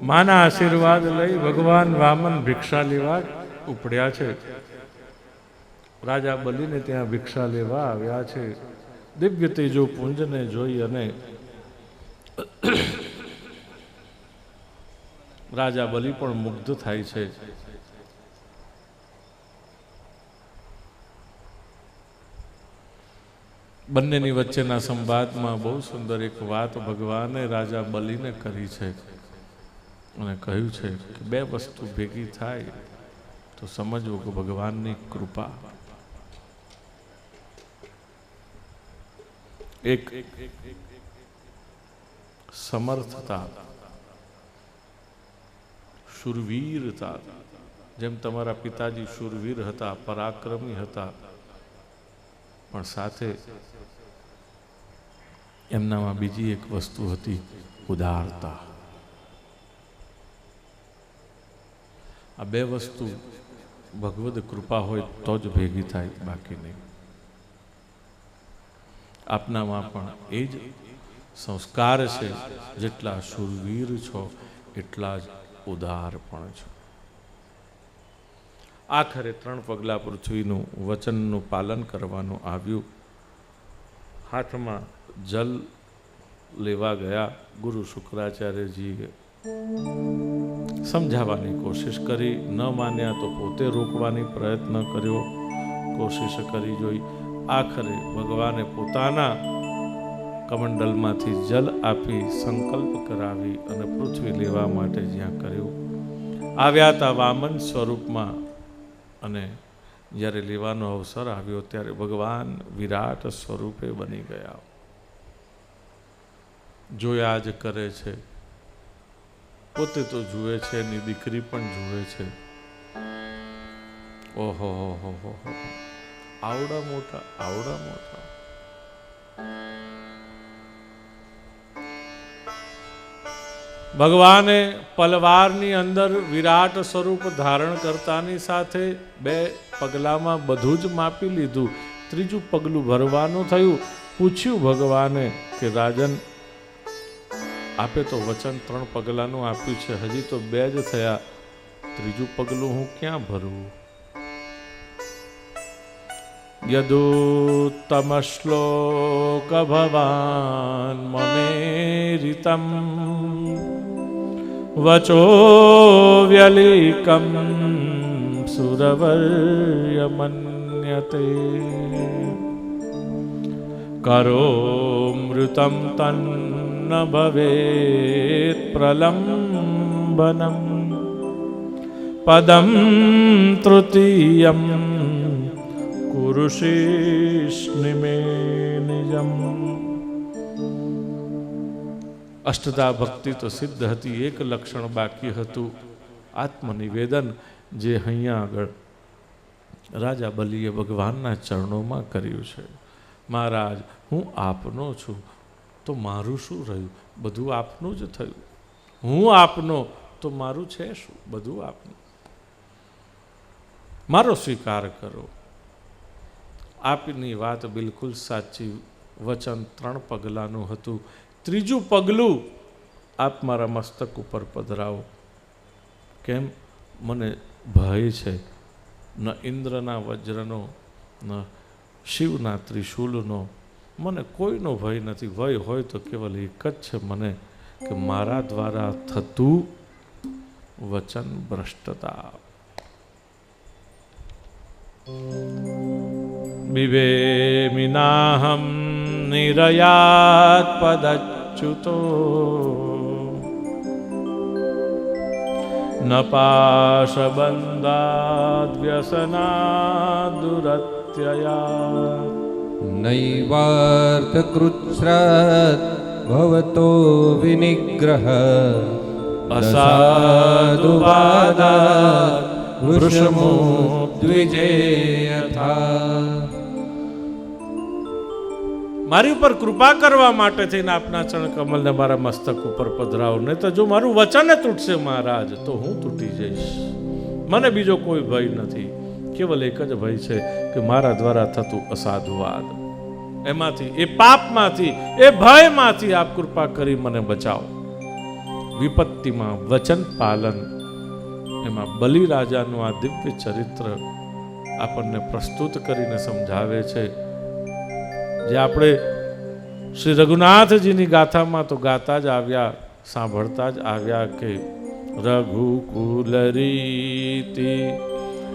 માના આશીર્વાદ લઈ ભગવાન વામન ભિક્ષા લેવા ઉપડ્યા છે. રાજા બલીને ત્યાં ભિક્ષા લેવા આવ્યા છે. દિવ્ય તેજો પુંજને જોઈ અને રાજા બલી પણ મુગ્ધ થાય છે. બંનેની વચ્ચેના સંવાદમાં બહુ સુંદર એક વાત ભગવાને રાજા બલીને કરી છે. અને કહ્યું છે કે બે વસ્તુ ભેગી થાય તો સમજવું કે ભગવાનની કૃપા. એક, સમર્થતા, શુરવીરતા. જેમ તમારા પિતાજી શુરવીર હતા, પરાક્રમી હતા, પણ સાથે એમનામાં બીજી એક વસ્તુ હતી ઉદારતા. આ બે વસ્તુ ભગવદ કૃપા હોય તો જ ભેગી થાય, બાકી નહીં. આપનામાં પણ એ જ સંસ્કાર છે, જેટલા શુરવીર છો, એટલા જ ઉદાર પણ છો. આખરે ત્રણ પગલાં પૃથ્વીનું વચનનું પાલન કરવાનું આવ્યું. હાથમાં જલ લેવા ગયા ગુરુ શુક્રાચાર્યજીએ. સમજાવવાની કોશિશ કરી, ન માન્યા તો પોતે રોકવાની પ્રયત્ન કર્યો. કોશિશ કરી જોઈ, આખરે ભગવાને પોતાના કમંડલમાંથી જલ આપી સંકલ્પ કરાવી અને પૃથ્વી લેવા માટે જ્યાં કર્યું. આવ્યા હતા વામન સ્વરૂપમાં અને જ્યારે લેવાનો અવસર આવ્યો ત્યારે ભગવાન વિરાટ સ્વરૂપે બની ગયા. જોયા જ કરે છે પોતે તો જુએ છે એની દીકરી પણ જુએ છે. ઓહો હો હો. આવડા મોટા આવડા મોટા. ભગવાને પલવારની અંદર વિરાટ સ્વરૂપ ધારણ કરતાની સાથે બે પગલામાં બધું જ માપી લીધું. ત્રીજું પગલું ભરવાનું થયું. પૂછ્યું ભગવાને કે, રાજન આપે તો વચન ત્રણ પગલાનું આપ્યું છે. હજી તો બે જ થયા. ત્રીજું પગલું હું ક્યાં ભરું? યદુત્તમ શ્લોક ભવાન મમેરિતમ વચો વ્યલિકમ સુરવર્ય મન્યતે કરો મૃતમ ભવેત પ્રલંબનમ પદમ તૃતીયમ કુરુષિષ્ણિમે નિજમ અષ્ટદા ભક્તિ તો સિદ્ધ હતી એક લક્ષણ બાકી હતું આત્મનિવેદન જે અહીંયા આગળ રાજા બલીએ ભગવાનના ચરણોમાં કર્યું છે મહારાજ હું આપનો છું તો મારું શું રહ્યું? બધું આપનું જ થયું. હું આપનો, તો મારું છે શું? બધું આપનું. મારો સ્વીકાર કરો. આપની વાત બિલકુલ સાચી. વચન ત્રણ પગલાંનું હતું. ત્રીજું પગલું, આપ મારા મસ્તક ઉપર પધરાવો. કેમ? મને ભય છે. ન ઇન્દ્રના વજ્રનો, ન શિવના ત્રિશૂલનો. મને કોઈનો ભય નથી. ભય હોય તો કેવલ એક જ છે મને કે મારા દ્વારા થતું વચન ભ્રષ્ટતા. વિવેમિનાહમ નિરયાત પદચ્યુતો. ન વ્યસના દુરત્યયા नैवार्थकृच्छ्रत् भवतो विनिग्रह અસાદુવાદાત वृषमो द्विजे यथा મારી ઉપર કૃપા કરવા માટે થઈને આપના ચરણ કમલને મારા મસ્તક ઉપર પધરાવો નહીં તો જો મારું વચન તૂટશે મહારાજ તો હું તૂટી જઈશ મને બીજો કોઈ ભય નથી કેવલ એક જ ભય છે કે મારા દ્વારા થતું અસાધુવાદ. એમાંથી, એ પાપમાંથી, એ ભયમાંથી આપ કૃપા કરી મને બચાવો. વિપત્તિમાં વચન પાલન, એમાં બલિરાજાનું આ દિવ્ય ચરિત્ર આપણને પ્રસ્તુત કરીને સમજાવે છે. જે આપણે શ્રી રઘુનાથજીની ગાથામાં તો ગાતા જ આવ્યા, સાંભળતા જ આવ્યા કે રઘુકુલ રીતિ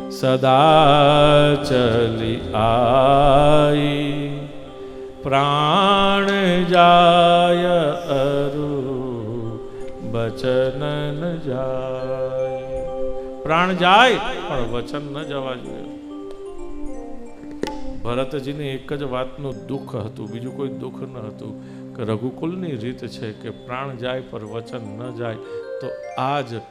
સદા ચલી આઈ પ્રાણ જાય અરુ વચન ન જાય પ્રાણ જાય પણ વચન ન જવા જોઈએ। ભરતજીને એક જ વાતનું દુઃખ હતું, બીજું કોઈ દુઃખ ન હતું કે રઘુકુલની રીત છે કે પ્રાણ જાય પર વચન ન જાય, તો આ જ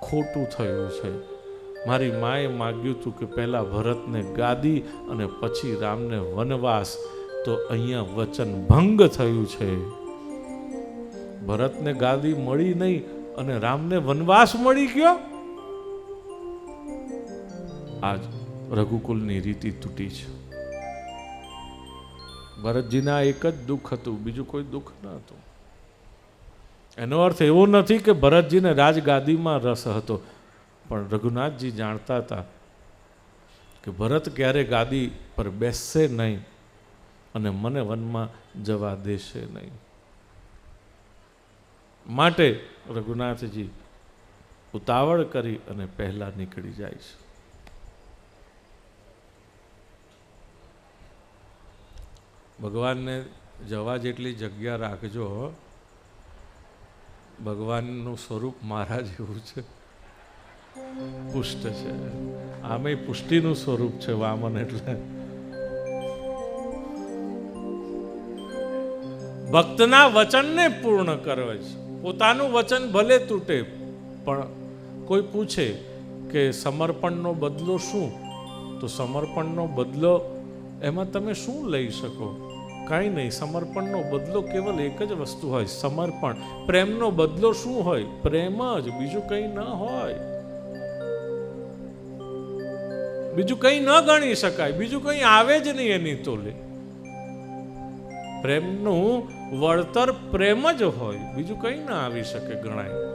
ખોટું થયું છે. મારી માએ માગ્યું હતું કે પહેલાં ભરતને ગાદી અને પછી રામને વનવાસ. તો અહીંયા વચન ભંગ થયું છે. ભરતને ગાદી મળી નહીં અને રામને વનવાસ મળી ગયો? આજ રઘુકુલની રીતિ તૂટી છે. ભરતજીના એક જ દુઃખ હતું, બીજું કોઈ દુઃખ ન હતું. એનો અર્થ એવો નથી કે ભરતજીને રાજગાદીમાં રસ હતો. પણ રઘુનાથજી જાણતા હતા કે ભરત ક્યારે ગાદી પર બેસશે નહીં અને મને વનમાં જવા દેશે નહીં. માટે રઘુનાથજી ઉતાવળ કરી અને પહેલા નીકળી જાય છે. ભગવાનને જવા જેટલી જગ્યા રાખજો ભગવાનનું સ્વરૂપ મારા જેવું છે. પુષ્ટ છે. આમે પુષ્ટિનું સ્વરૂપ છે વામન એટલે. ભક્તના વચનને પૂર્ણ કરે છે. પોતાનું વચન ભલે તૂટે, પણ કોઈ પૂછે કે સમર્પણનો બદલો શું? તો સમર્પણનો બદલો એમાં તમે શું લઈ શકો? કાંઈ નહીં, સમર્પણનો બદલો કેવલ એક જ વસ્તુ હોય, સમર્પણ. પ્રેમનો બદલો શું હોય? પ્રેમ જ, બીજું કંઈ ન હોય. બીજું કંઈ ન ગણી શકાય, બીજું કંઈ આવે જ નહીં એની તોલે. પ્રેમનું વળતર પ્રેમ જ હોય, બીજું કંઈ ના આવી શકે ગણાય.